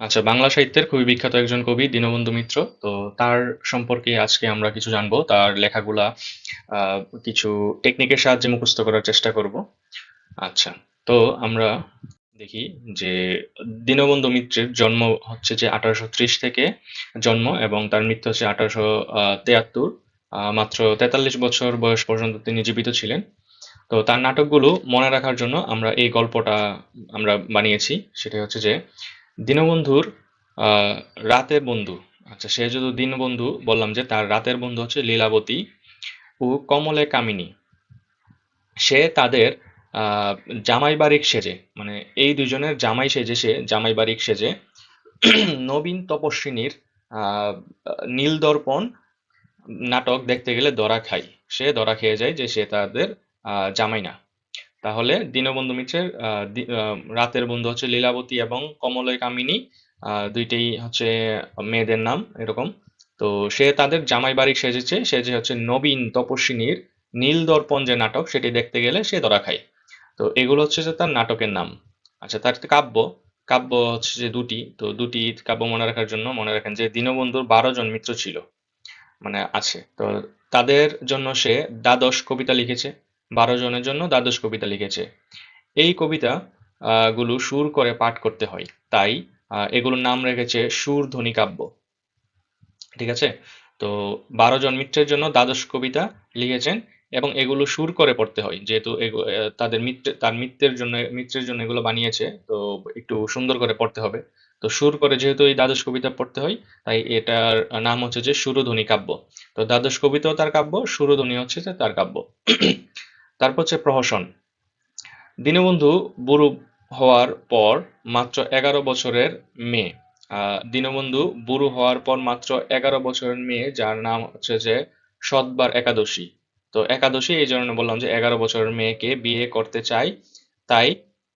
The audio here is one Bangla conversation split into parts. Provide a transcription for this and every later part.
আচ্ছা বাংলা সাহিত্যের খুবই বিখ্যাত একজন কবি দীনবন্ধু মিত্র। তো তার সম্পর্কে আজকে আমরা কিছু জানব। তার লেখাগুলা আহ, কিছু টেকনিকের সাহায্যে মুখস্থ করার চেষ্টা করব। আচ্ছা তো আমরা দেখি যে দীনবন্ধু মিত্রের জন্ম হচ্ছে যে আঠারোশো ত্রিশ থেকে জন্ম এবং তার মৃত্যু হচ্ছে আঠারোশো তেয়াত্তর। মাত্র তেতাল্লিশ বছর বয়স পর্যন্ত তিনি জীবিত ছিলেন। তো তার নাটকগুলো মনে রাখার জন্য আমরা এই গল্পটা আমরা বানিয়েছি। সেটা হচ্ছে যে দীনবন্ধুর রাতের বন্ধু। আচ্ছা সে যদি দীনবন্ধু বললাম যে তার রাতের বন্ধু হচ্ছে লীলাবতী ও কমলে কামিনী। সে তাদের জামাই বারিক সেজে মানে এই দুজনের জামাই সেজে সে জামাই বারিক সেজে নবীন তপস্বিনীর আহ, নীলদর্পণ নাটক দেখতে গেলে দরা খায়। সে দরা খেয়ে যায় যে সে তাদের জামাই না। তাহলে দীনবন্ধু মিত্রের রাতের বন্ধু হচ্ছে লীলাবতী এবং কমলয় কামিনী দুইটাই হচ্ছে মেয়েদের নাম এরকম। তো সে তাদের জামাই বাড়ি সেজেছে সে যে হচ্ছে নবীন তপস্বিনীর নীল দর্পণ যে নাটক সেটি দেখতে গেলে সে ধরা খায়। তো এগুলো হচ্ছে যে তার নাটকের নাম। আচ্ছা তার কাব্য কাব্য হচ্ছে যে দুটি, তো দুটি কাব্য মনে রাখার জন্য মনে রাখেন যে দীনবন্ধুর বারো জন মিত্র ছিল মানে আছে। তো তাদের জন্য সে দ্বাদশ কবিতা লিখেছে বারো জনের জন্য দ্বাদশ কবিতা লিখেছে। এই কবিতা গুলো সুর করে পাঠ করতে হয়। তাই এগুলোর নাম রেখেছে সুর ধ্বনি কাব্য। ঠিক আছে? তো বারো জন মিত্রের জন্য দ্বাদশ কবিতা লিখেছেন এবং এগুলো সুর করে পড়তে হয়। যেহেতু তাদের মিত্র, তার মিত্রের জন্য মিত্রের জন্য এগুলো বানিয়েছে, তো একটু সুন্দর করে পড়তে হবে। তো সুর করে যেহেতু এই দ্বাদশ কবিতা পড়তে হয়, তাই এটার নাম হচ্ছে যে সুরধ্বনি কাব্য। তো দ্বাদশ কবিতাও তার কাব্য সুরধ্বনি হচ্ছে যে তার কাব্য। তারপর হচ্ছে প্রহসন। দীনবন্ধু বুড়ো হওয়ার পর মাত্র এগারো বছরের মেয়ে। দীনবন্ধু বুড়ো হওয়ার পর মাত্র এগারো বছরের মেয়ে, যার নাম হচ্ছে যে সতবার একাদশী। তো একাদশী, এই জন্য বললাম যে এগারো বছরের মেয়েকে বিয়ে করতে চাই। তাই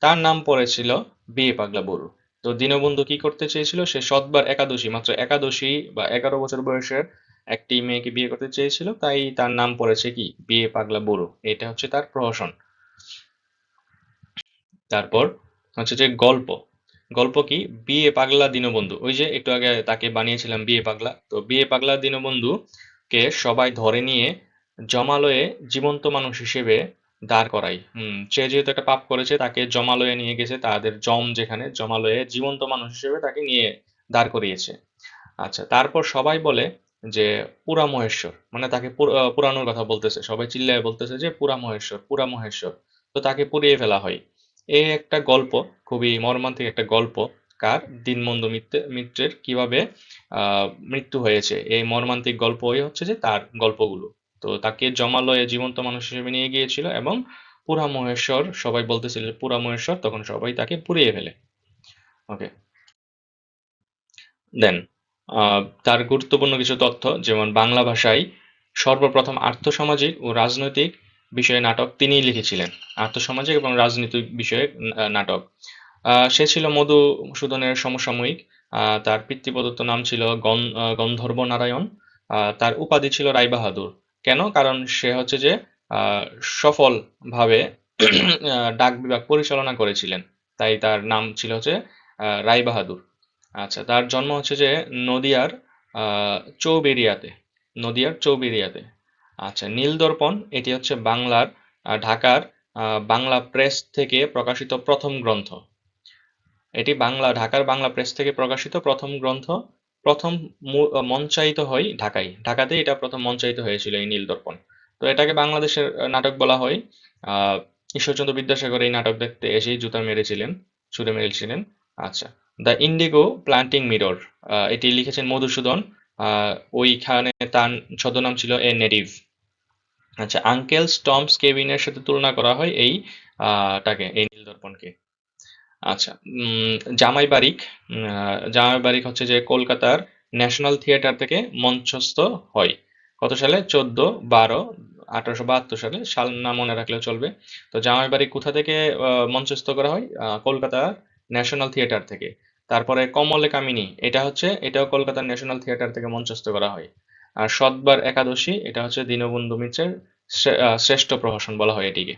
তার নাম পড়েছিল বিয়ে পাগলা বুড়ো তো দীনবন্ধু কি করতে চেয়েছিল? সে সতবার একাদশী, মাত্র একাদশী বা এগারো বছর বয়সের একটি মেয়েকে বিয়ে করতে চেয়েছিল, তাই তার নাম পড়েছে কি? বিয়ে পাগলা বুড়ো। এটা হচ্ছে তার প্রহসন। তারপর হচ্ছে যে গল্প। গল্প কি? বিয়ে পাগলা দীনবন্ধু। ওই যে একটু আগে তাকে বানিয়েছিলাম বিয়ে পাগলা। তো বিয়ে পাগলা দীনবন্ধু কে সবাই ধরে নিয়ে জমালয়ে জীবন্ত মানুষ হিসেবে দাঁড় করাই হম, সে যেহেতু একটা পাপ করেছে, তাকে জমালয়ে নিয়ে গেছে, তাদের জম যেখানে, জমালয়ে জীবন্ত মানুষ হিসেবে তাকে নিয়ে দাঁড় করিয়েছে। আচ্ছা তারপর সবাই বলে যে পুরা মহেশ্বর মানে তাকে পুরানোর কথা বলতেছে। সবাই চিল্লায় বলতেছে যে পুরা মহেশ্বর পুরা মহেশ্বর। তো তাকে পুড়িয়ে ফেলা হয়। এই একটা গল্প, খুবই মর্মান্তিক একটা গল্প, কার? দীনবন্ধু মিত্রের কীভাবে মৃত্যু হয়েছে। এই মর্মান্তিক গল্পই হচ্ছে যে তার গল্পগুলো। তো তাকে জমালয়ে জীবন্ত মানুষ হিসেবে নিয়ে গিয়েছিল এবং পুরা মহেশ্বর, সবাই বলতেছিল পুরা মহেশ্বর, তখন সবাই তাকে পুড়িয়ে ফেলে। ওকে দেন তার গুরুত্বপূর্ণ কিছু তথ্য, যেমন বাংলা ভাষায় সর্বপ্রথম আর্থসামাজিক ও রাজনৈতিক বিষয়ে নাটক তিনিই লিখেছিলেন। আর্থসামাজিক এবং রাজনৈতিক বিষয়ে নাটক। সে ছিল মধুসূদনের সমসাময়িক। তার পিতৃপ্রদত্ত নাম ছিল গন- গন্ধর্ব নারায়ণ তার উপাধি ছিল রায়বাহাদুর কেন? কারণ সে হচ্ছে যে সফলভাবে ডাক বিভাগ পরিচালনা করেছিলেন। তাই তার নাম ছিল হচ্ছে রায়বাহাদুর আচ্ছা তার জন্ম হচ্ছে যে নদিয়ার চৌবেরিয়াতে নদিয়ার চৌবেরিয়াতে আচ্ছা নীলদর্পণ, এটি হচ্ছে বাংলার ঢাকার বাংলা প্রেস থেকে প্রকাশিত প্রথম গ্রন্থ। এটি বাংলা, ঢাকার বাংলা প্রেস থেকে প্রকাশিত প্রথম গ্রন্থ। প্রথম মঞ্চায়িত হয় ঢাকায়। ঢাকাতে এটা প্রথম মঞ্চায়িত হয়েছিল এই নীলদর্পণ। তো এটাকে বাংলাদেশের নাটক বলা হয়। আহ ঈশ্বরচন্দ্র বিদ্যাসাগর এই নাটক দেখতে এসেই জুতা মেরেছিলেন, ছুড়ে মেরেছিলেন। আচ্ছা দ্য ইন্ডিগো প্ল্যান্টিং মিরর এটি লিখেছেন মধুসূদন ওইখানে তার ছদ্মনাম ছিল এ নেটিভ আচ্ছা আঙ্কেল স্টমস কেবিনের সাথে তুলনা করা হয় এই টাকে এই নীলদর্পণকে আচ্ছা উম, জামাই বারিক জামাই বারিক হচ্ছে যে কলকাতার ন্যাশনাল থিয়েটার থেকে মঞ্চস্থ হয়। কত সালে? চোদ্দ বারো আঠারোশো বাহাত্তর সালে। সাল না মনে রাখলেও চলবে। তো জামাই বাড়ি কোথা থেকে মঞ্চস্থ করা হয়? কলকাতার ন্যাশনাল থিয়েটার থেকে। তারপরে কমলে কামিনী, এটা হচ্ছে, এটাও কলকাতার ন্যাশনাল থিয়েটার থেকে মঞ্চস্থ করা হয়। আর সৎবার একাদশী, এটা হচ্ছে দীনবন্ধু মিত্রের শ্রেষ্ঠ প্রহসন বলা হয় এটিকে।